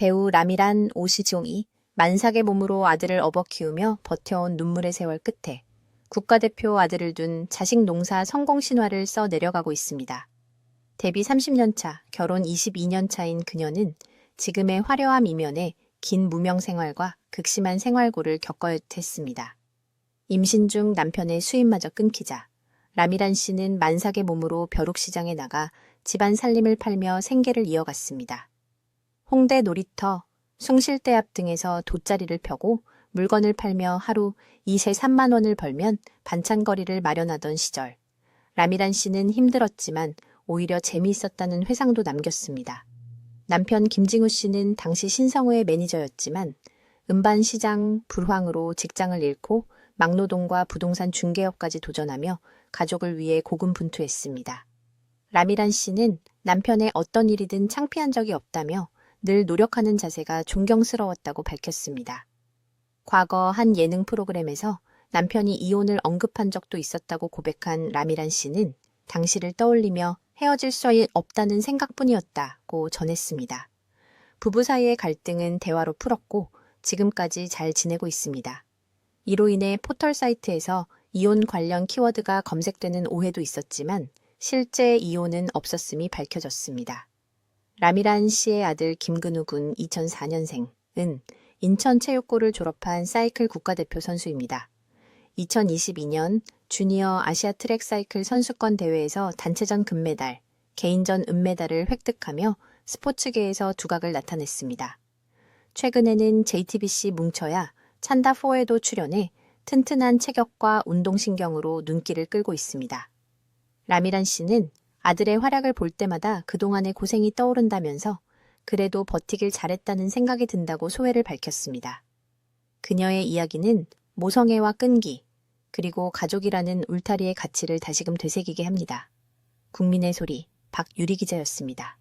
배우 라미란 오시종이 만삭의 몸으로 아들을 업어 키우며 버텨온 눈물의 세월 끝에 국가대표 아들을 둔 자식 농사 성공 신화를 써 내려가고 있습니다. 데뷔 30년 차, 결혼 22년 차인 그녀는 지금의 화려함 이면에 긴 무명 생활과 극심한 생활고를 겪어야 했습니다. 임신 중 남편의 수입마저 끊기자 라미란 씨는 만삭의 몸으로 벼룩시장에 나가 집안 살림을 팔며 생계를 이어갔습니다. 홍대 놀이터, 숭실대 앞 등에서 돗자리를 펴고 물건을 팔며 하루 2세 3만 원을 벌면 반찬거리를 마련하던 시절. 라미란 씨는 힘들었지만 오히려 재미있었다는 회상도 남겼습니다. 남편 김징우 씨는 당시 신성우의 매니저였지만 음반 시장 불황으로 직장을 잃고 막노동과 부동산 중개업까지 도전하며 가족을 위해 고군분투했습니다. 라미란 씨는 남편의 어떤 일이든 창피한 적이 없다며 늘 노력하는 자세가 존경스러웠다고 밝혔습니다. 과거 한 예능 프로그램에서 남편이 이혼을 언급한 적도 있었다고 고백한 라미란 씨는 당시를 떠올리며 헤어질 수 없다는 생각뿐이었다고 전했습니다. 부부 사이의 갈등은 대화로 풀었고 지금까지 잘 지내고 있습니다. 이로 인해 포털 사이트에서 이혼 관련 키워드가 검색되는 오해도 있었지만 실제 이혼은 없었음이 밝혀졌습니다. 라미란 씨의 아들 김근우 군 2004년생은 인천체육고를 졸업한 사이클 국가대표 선수입니다. 2022년 주니어 아시아 트랙 사이클 선수권 대회에서 단체전 금메달, 개인전 은메달을 획득하며 스포츠계에서 두각을 나타냈습니다. 최근에는 JTBC 뭉쳐야 찬다4에도 출연해 튼튼한 체격과 운동신경으로 눈길을 끌고 있습니다. 라미란 씨는 아들의 활약을 볼 때마다 그동안의 고생이 떠오른다면서 그래도 버티길 잘했다는 생각이 든다고 소회를 밝혔습니다. 그녀의 이야기는 모성애와 끈기, 그리고 가족이라는 울타리의 가치를 다시금 되새기게 합니다. 국민의 소리 박유리 기자였습니다.